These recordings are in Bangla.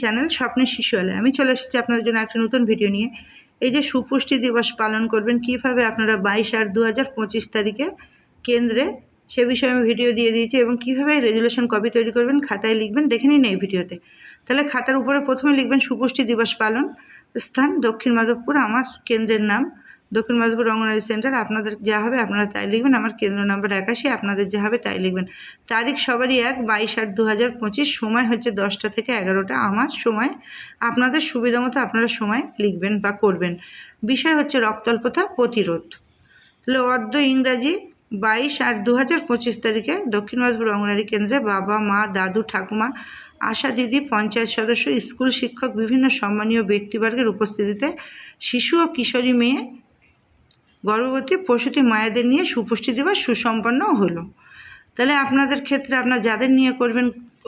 চ্যানেল স্বপ্নের শিশুয়ালে আমি চলে এসেছি আপনাদের জন্য একটা নতুন ভিডিও নিয়ে। এই যে সুপুষ্টি দিবস পালন করবেন, কীভাবে আপনারা বাইশ আট দু হাজার পঁচিশ তারিখে কেন্দ্রে সে বিষয়ে আমি ভিডিও দিয়ে দিয়েছি এবং কীভাবে রেজুলেশন কপি তৈরি করবেন, খাতায় লিখবেন, দেখে নিন এই ভিডিওতে। তাহলে খাতার উপরে প্রথমে লিখবেন সুপুষ্টি দিবস পালন স্থান দক্ষিণ মাধবপুর, আমার কেন্দ্রের নাম। দক্ষিণ মাধবপুর অঙ্গনারী সেন্টার, আপনাদের যা হবে আপনারা তাই লিখবেন। আমার কেন্দ্র নাম্বার একাশি, আপনাদের যা হবে তাই লিখবেন। তারিখ সবারই এক, বাইশ আট দু হাজার পঁচিশ, সময় হচ্ছে দশটা থেকে এগারোটা। আমার সময়, আপনাদের সুবিধা মতো আপনারা সময় লিখবেন বা করবেন। বিষয় হচ্ছে রক্তল্পতা প্রতিরোধ। তাহলে অর্ধ ইংরাজি, বাইশ আট দু হাজার পঁচিশ তারিখে দক্ষিণ মাধবপুর অঙ্গনারী কেন্দ্রে বাবা, মা, দাদু, ঠাকুমা, আশা দিদি, পঞ্চায়েত সদস্য, স্কুল শিক্ষক, বিভিন্ন সম্মানীয় ব্যক্তিবর্গের উপস্থিতিতে শিশু ও কিশোরী মেয়ে গর্ভবতী প্রসূতি মায়েদের নিয়ে সুপুষ্টি দিবস সুসম্পন্ন হলো। তাহলে আপনাদের ক্ষেত্রে আপনার যাদের নিয়ে করবেন,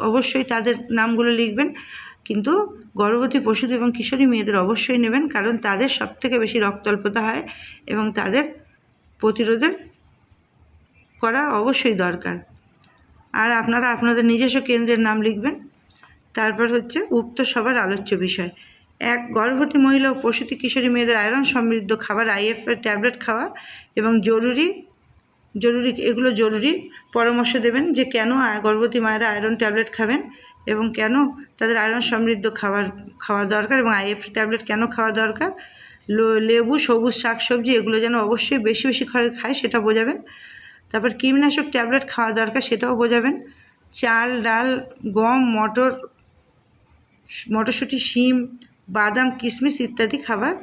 অবশ্যই তাদের নামগুলো লিখবেন। কিন্তু গর্ভবতী প্রসূতি এবং কিশোরী মেয়েদের অবশ্যই নেবেন, কারণ তাদের সবথেকে বেশি রক্তল্পতা হয় এবং তাদের প্রতিরোধের করা অবশ্যই দরকার। আর আপনারা আপনাদের নিজস্ব কেন্দ্রের নাম লিখবেন। তারপর হচ্ছে উক্ত সবার আলোচ্য বিষয়। এক গর্ভবতী মহিলা ও প্রসূতি কিশোরী মেয়েদের আয়রন সমৃদ্ধ খাবার আইএফ ট্যাবলেট খাওয়া এবং জরুরি জরুরি, এগুলো জরুরি পরামর্শ দেবেন যে কেন গর্ভবতী মায়েরা আয়রন ট্যাবলেট খাবেন এবং কেন তাদের আয়রন সমৃদ্ধ খাবার, খাওয়া দরকার এবং আইএফ ট্যাবলেট কেন খাওয়া দরকার। লেবু, সবুজ শাকসবজি এগুলো যেন অবশ্যই বেশি বেশি করে খায় সেটা বোঝাবেন। তারপর কীটনাশক ট্যাবলেট খাওয়া দরকার সেটাও বোঝাবেন। চাল, ডাল, গম, মটর, মটরশুঁটি, শিম বাদাম, কিশমিশ ইত্যাদি খাবার,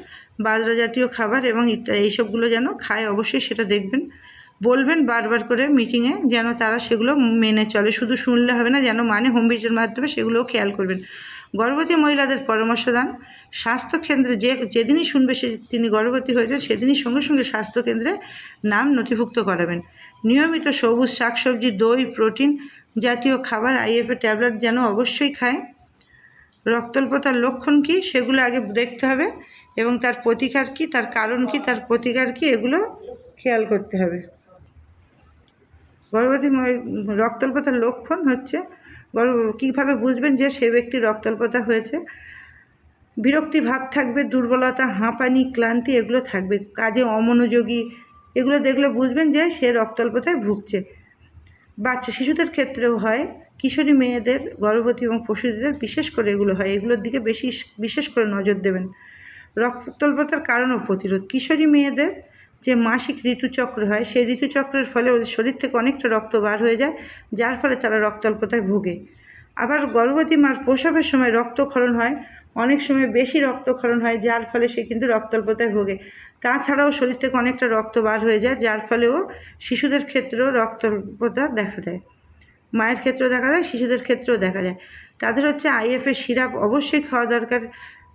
বাজরা জাতীয় খাবার এবং এইসবগুলো যেন খায়, অবশ্যই সেটা দেখবেন। বলবেন বারবার করে মিটিংয়ে যেন তারা সেগুলো মেনে চলে। শুধু শুনলে হবে না, যেন মানে হোম ভিজিটের মাধ্যমে সেগুলোও খেয়াল করবেন। গর্ভবতী মহিলাদের পরামর্শ দান স্বাস্থ্যকেন্দ্রে যে, যেদিনই শুনবে সে তিনি গর্ভবতী হয়েছেন, সেদিনই সঙ্গে সঙ্গে স্বাস্থ্যকেন্দ্রে নাম নথিভুক্ত করাবেন। নিয়মিত সবুজ শাকসবজি, দই, প্রোটিন জাতীয় খাবার আইএফএ ট্যাবলেট যেন অবশ্যই খায়। রক্তল্পতার লক্ষণ কী সেগুলো আগে দেখতে হবে এবং তার প্রতিকার কী, তার কারণ কী, তার প্রতিকার কী এগুলো খেয়াল করতে হবে। গর্ভবতী রক্তল্পতার লক্ষণ হচ্ছে গর্ভ, কীভাবে বুঝবেন যে সেই ব্যক্তির রক্তল্পতা হয়েছে? বিরক্তি ভাব থাকবে, দুর্বলতা, হাঁপানি, ক্লান্তি এগুলো থাকবে, কাজে অমনোযোগী এগুলো দেখলে বুঝবেন যে সে রক্তল্পতায় ভুগছে। বাচ্চা, শিশুদের ক্ষেত্রেও হয় কিশোরী মেয়েদের, গর্ভবতী এবং পশুদের বিশেষ করে এগুলো হয়। এগুলোর দিকে বেশি বিশেষ করে নজর দেবেন। রক্তল্পতার কারণ ও প্রতিরোধ। কিশোরী মেয়েদের যে মাসিক ঋতুচক্র হয়, সেই ঋতুচক্রের ফলে ওদের শরীর থেকে অনেকটা রক্ত বার হয়ে যায়, যার ফলে তারা রক্তল্পতায় ভোগে। আবার গর্ভবতী মার প্রসবের সময় রক্তক্ষরণ হয়, অনেক সময় বেশি রক্তক্ষরণ হয়, যার ফলে সে কিন্তু রক্তল্পতায় ভোগে। তাছাড়াও শরীর থেকে অনেকটা রক্ত বার হয়ে যায়, যার ফলেও শিশুদের ক্ষেত্রেও রক্তল্পতা দেখা দেয়। মায়ের ক্ষেত্রেও দেখা যায়, শিশুদের ক্ষেত্রেও দেখা যায়। তাদের হচ্ছে আইএফের সিরাপ অবশ্যই খাওয়া দরকার।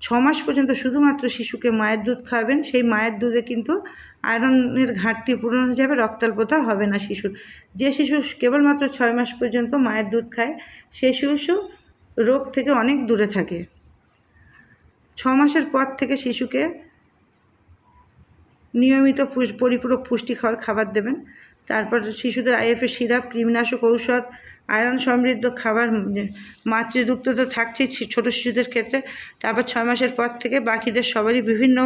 ছ মাস পর্যন্ত শুধুমাত্র শিশুকে মায়ের দুধ খাওয়াবেন, সেই মায়ের দুধে কিন্তু আয়রনের ঘাটতি পূরণ হয়ে যাবে, রক্তাল্পতা হবে না শিশুর। যে শিশু কেবলমাত্র ছয় মাস পর্যন্ত মায়ের দুধ খায় সেই শিশু রোগ থেকে অনেক দূরে থাকে। ছ মাসের পর থেকে শিশুকে নিয়মিত পরিপূরক পুষ্টি খাওয়ার খাবার দেবেন। তারপর শিশুদের আইএফের সিরাপ, কৃমিনাশক ঔষধ, আয়রন সমৃদ্ধ খাবার মাতৃদুগ্ধ তো থাকছেই ছোট শিশুদের ক্ষেত্রে। তারপর ছয় মাসের পর থেকে বাকিদের সবারই বিভিন্ন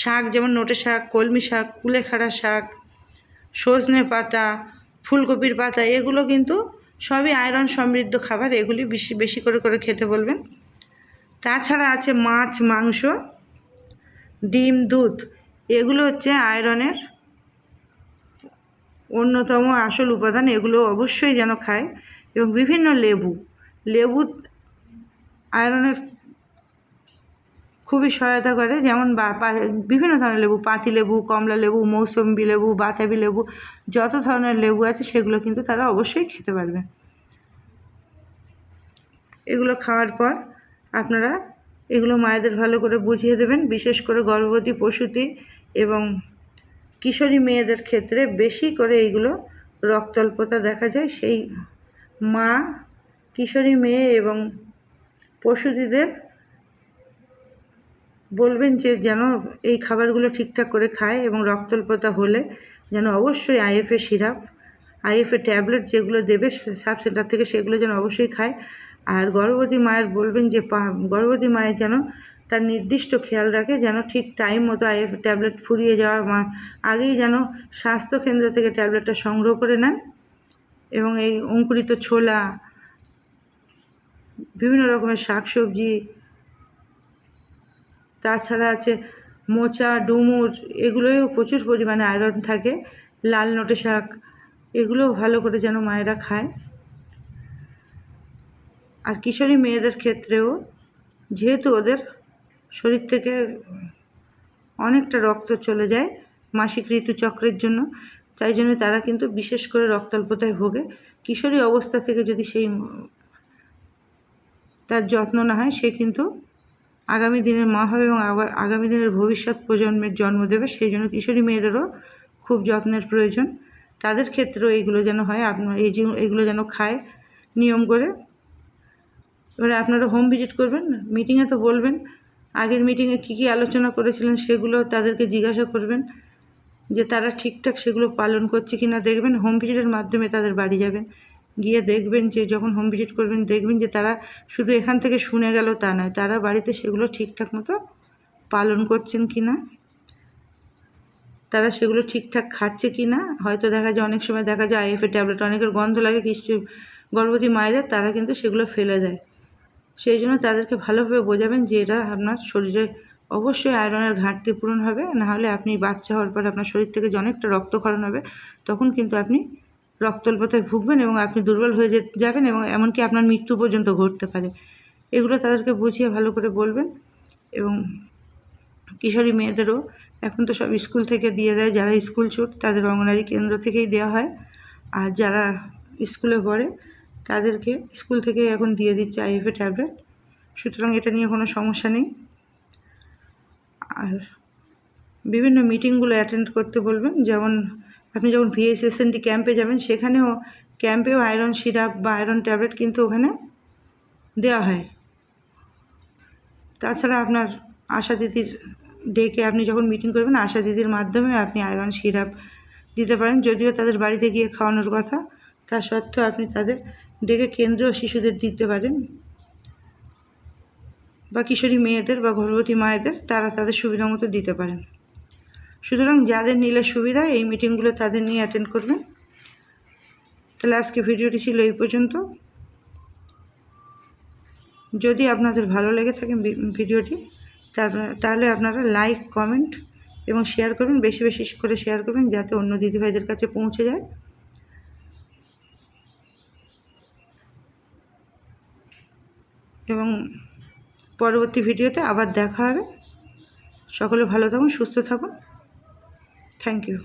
শাক, যেমন নোটে শাক, কলমি শাক, কুলেখাড়া শাক, সজনে পাতা, ফুলকপির পাতা, এগুলো কিন্তু সবই আয়রন সমৃদ্ধ খাবার, এগুলি বেশি বেশি করে করে খেতে বলবেন। তাছাড়া আছে মাছ, মাংস, ডিম, দুধ, এগুলো হচ্ছে আয়রনের অন্যতম আসল উপাদান, এগুলো অবশ্যই যেন খায়। এবং বিভিন্ন লেবু লেবু আয়রনের খুবই সহায়তা করে। যেমন বিভিন্ন ধরনের লেবু, পাতি লেবু, কমলা লেবু, মৌসম্বি লেবু বাতাবি লেবু, যত ধরনের লেবু আছে সেগুলো কিন্তু তারা অবশ্যই খেতে পারবে। এগুলো খাওয়ার পর আপনারা এগুলো মায়েদের ভালো করে বুঝিয়ে দেবেন। বিশেষ করে গর্ভবতী প্রসূতি এবং কিশোরী মেয়েদের ক্ষেত্রে বেশি করে এইগুলো রক্তল্পতা দেখা যায়। সেই মা, কিশোরী মেয়ে এবং প্রসূতিদের বলবেন যে যেন এই খাবারগুলো ঠিকঠাক করে খায় এবং রক্তল্পতা হলে যেন অবশ্যই আইএফএ সিরাপ আইএফএ ট্যাবলেট যেগুলো দেবে সাব সেন্টার থেকে সেগুলো যেন অবশ্যই খায়। আর গর্ভবতী মায়ের বলবেন যে পা, গর্ভবতী মায়ের যেন তার নির্দিষ্ট খেয়াল রাখে যেন ঠিক টাইম মতো আইএফ ট্যাবলেট ফুরিয়ে যাওয়ার আগেই যেন স্বাস্থ্যকেন্দ্র থেকে ট্যাবলেটটা সংগ্রহ করে নেন এবং এই অঙ্কুরিত ছোলা, বিভিন্ন রকমের শাকসবজি, তাছাড়া আছে মোচা, ডুমুর এগুলোও প্রচুর পরিমাণে আয়রন থাকে, লাল নোটে শাক, এগুলোও ভালো করে যেন মায়েরা খায়। আর কিশোরী মেয়েদের ক্ষেত্রেও যেহেতু ওদের শরীর থেকে অনেকটা রক্ত চলে যায় মাসিক ঋতুচক্রের জন্য। তাই জন্য তারা কিন্তু বিশেষ করে রক্তাল্পতায় ভোগে। কিশোরী অবস্থা থেকে যদি সেই তার যত্ন না হয়, সে কিন্তু আগামী দিনের মা হবে এবং আগামী দিনের ভবিষ্যৎ প্রজন্মের জন্ম দেবে। সেই জন্য কিশোরী মেয়েদেরও খুব যত্নের প্রয়োজন। তাদের ক্ষেত্রেও এইগুলো যেন হয়। আপনার এই যে এগুলো যেন খায় নিয়ম করে। এবারে আপনারা হোম ভিজিট করবেন মিটিংয়ে তো বলবেন। আগের মিটিংয়ে কী কী আলোচনা করেছিলেন সেগুলো তাদেরকে জিজ্ঞাসা করবেন যে তারা ঠিকঠাক সেগুলো পালন করছে কি না দেখবেন হোম ভিজিটের মাধ্যমে তাদের বাড়ি যাবেন। গিয়ে দেখবেন যে যখন হোম ভিজিট করবেন, দেখবেন যে তারা শুধু এখান থেকে শুনে গেল তা নয়, তারা বাড়িতে সেগুলো ঠিকঠাক মতো পালন করছেন কি না তারা সেগুলো ঠিকঠাক খাচ্ছে কি না হয়তো দেখা যায় অনেক সময় দেখা যায় আইএফএ ট্যাবলেট, অনেকের গন্ধ লাগে, কিছু গর্ভবতী মায়েদের, তারা কিন্তু সেগুলো ফেলে দেয়। সেই জন্য তাদেরকে ভালোভাবে বোঝাবেন যে এটা আপনার শরীরে অবশ্যই আয়রনের ঘাটতি পূরণ হবে। নাহলে আপনি বাচ্চা হওয়ার পর আপনার শরীর থেকে যে অনেকটা রক্তক্ষরণ হবে, তখন কিন্তু আপনি রক্তল্পতায় ভুগবেন এবং আপনি দুর্বল হয়ে যাবেন এবং এমনকি আপনার মৃত্যু পর্যন্ত ঘটতে পারে। এগুলো তাদেরকে বুঝিয়ে ভালো করে বলবেন এবং কিশোরী মেয়েদেরও এখন তো সব স্কুল থেকে দিয়ে দেয়। যারা স্কুল ছুট তাদের অঙ্গনারী কেন্দ্র থেকেই দেওয়া হয়। আর যারা স্কুলে পড়ে তাদেরকে স্কুল থেকেই এখন দিয়ে দিচ্ছে আইএফএ ট্যাবলেট। সুতরাং এটা নিয়ে কোনো সমস্যা নেই। আর বিভিন্ন মিটিংগুলো অ্যাটেন্ড করতে বলবেন। যেমন আপনি যখন V S S N T ক্যাম্পে যাবেন, সেখানেও ক্যাম্পেও আয়রন সিরাপ বা আয়রন ট্যাবলেট কিন্তু ওখানে দেওয়া হয়। তাছাড়া আপনার আশা দিদির ডেকে আপনি যখন মিটিং করবেন, আশা দিদির মাধ্যমে আপনি আয়রন সিরাপ দিতে পারেন। যদিও তাদের বাড়িতে গিয়ে খাওয়ানোর কথা, তা সত্ত্বেও আপনি তাদের ডেকে কেন্দ্রীয় শিশুদের দিতে পারেন। বা কিশোরী মেয়েদের বা গর্ভবতী মায়েদের তারা তাদের সুবিধা মতো দিতে পারেন। সুতরাং যাদের নিলে সুবিধা, এই মিটিংগুলো তাদের নিয়ে অ্যাটেন্ড করবেন। তাহলে আজকে ভিডিওটি ছিল এই পর্যন্ত। যদি আপনাদের ভালো লেগে থাকে ভিডিওটি তাহলে আপনারা লাইক কমেন্ট এবং শেয়ার করবেন বেশি বেশি করে শেয়ার করবেন যাতে অন্য দিদিভাইদের কাছে পৌঁছে যায়। এবং পরবর্তী ভিডিওতে আবার দেখা হবে। সকলে ভালো থাকুন সুস্থ থাকুন। Thank you